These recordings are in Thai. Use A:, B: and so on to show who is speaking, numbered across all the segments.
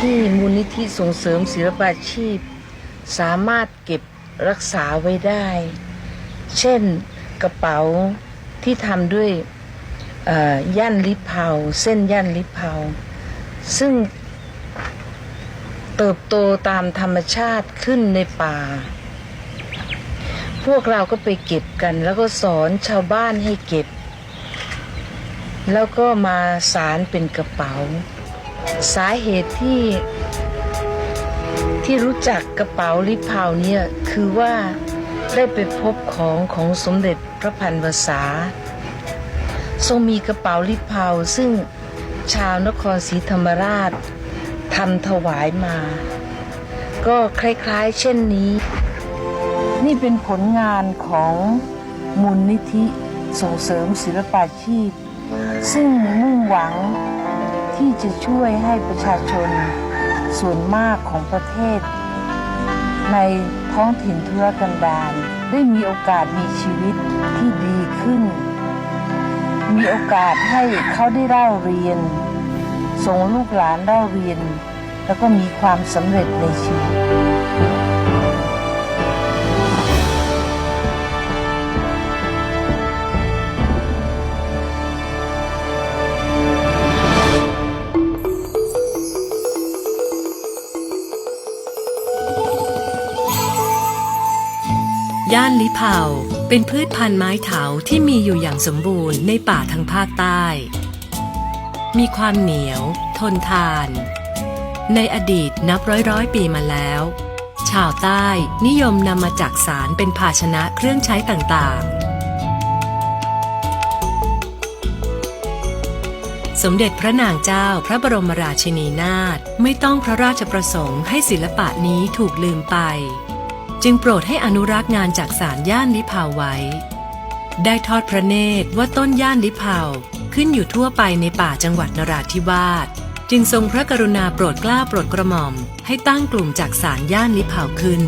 A: ที่มูลนิธิส่งเสริมศิลปาชีพ สามารถเก็บรักษาไว้ได้ เช่นกระเป๋าที่ทำด้วยย่านลิเผาเส้นย่านลิเผาซึ่งเติบโตตามธรรมชาติขึ้นในป่า พวกเราก็ไปเก็บกัน แล้วก็สอนชาวบ้านให้เก็บ แล้วก็มาสารเป็นกระเป๋า สาเหตุที่ที่รู้จักกระเป๋าลิเผาเนี่ยคือว่าได้ไปพบของของสมเด็จพระพันวษา ทรงมีกระเป๋าลิเผาซึ่งชาวนครศรีธรรมราชทำถวายมา ก็คล้ายๆ เช่นนี้ นี่เป็นผลงานของมูลนิธิส่งเสริมศิลปาชีพ ซึ่งมุ่งหวัง ที่จะช่วยให้ประชาชนส่วนมากของประเทศ ในท้องถิ่นทุรกันดารได้มีโอกาสมีชีวิตที่ดีขึ้น มีโอกาสให้เขาได้เล่าเรียน ส่งลูกหลานเล่าเรียน แล้วก็มีความสำเร็จในชีวิต
B: ย่านลิเผาเป็นพืชพันธุ์ไม้เถาที่มีอยู่อย่างสมบูรณ์ในป่าทางภาคใต้ มีความเหนียว ทนทาน ในอดีตนับร้อยร้อยปีมาแล้ว ชาวใต้นิยมนำมาจักสารเป็นภาชนะเครื่องใช้ต่างๆ สมเด็จพระนางเจ้าพระบรมราชินีนาถไม่ต้องพระราชประสงค์ให้ศิลปะนี้ถูกลืมไป จึงโปรดให้อนุรักษ์งานจากสารย่านลิเผาไว้ ได้ทอดพระเนตรว่าต้นย่านลิเผาขึ้นอยู่ทั่วไปในป่าจังหวัดนราธิวาสจึงทรงพระกรุณาโปรดกล้าโปรดกระหม่อม ให้ตั้งกลุ่มจากสารย่านลิเผาขึ้น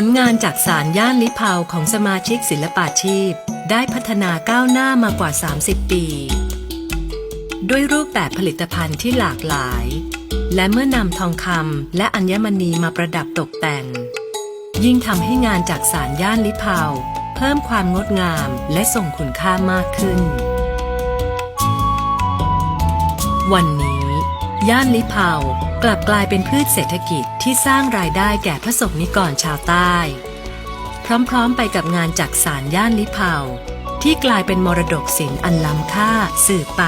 B: ผลงานจากสารย่านลิเผาของสมาชิกศิลปาชีพ ได้พัฒนาก้าวหน้ามากว่า 30 ปี ด้วยรูปแบบผลิตภัณฑ์ที่หลากหลาย และเมื่อนำทองคำและอัญมณีมาประดับตกแต่ง ยิ่งทำให้งานจากสารย่านลิเผาเพิ่มความงดงามและส่งคุณค่ามากขึ้น วันนี้ ย่านลิเผา กลับกลายเป็นพืชเศรษฐกิจที่สร้างรายได้แก่พระสงฆ์นิกรชาวใต้ พร้อมๆไปกับงานจักสารย่านลิเผาที่กลายเป็นมรดกศิลป์อันล้ำค่าสืบไป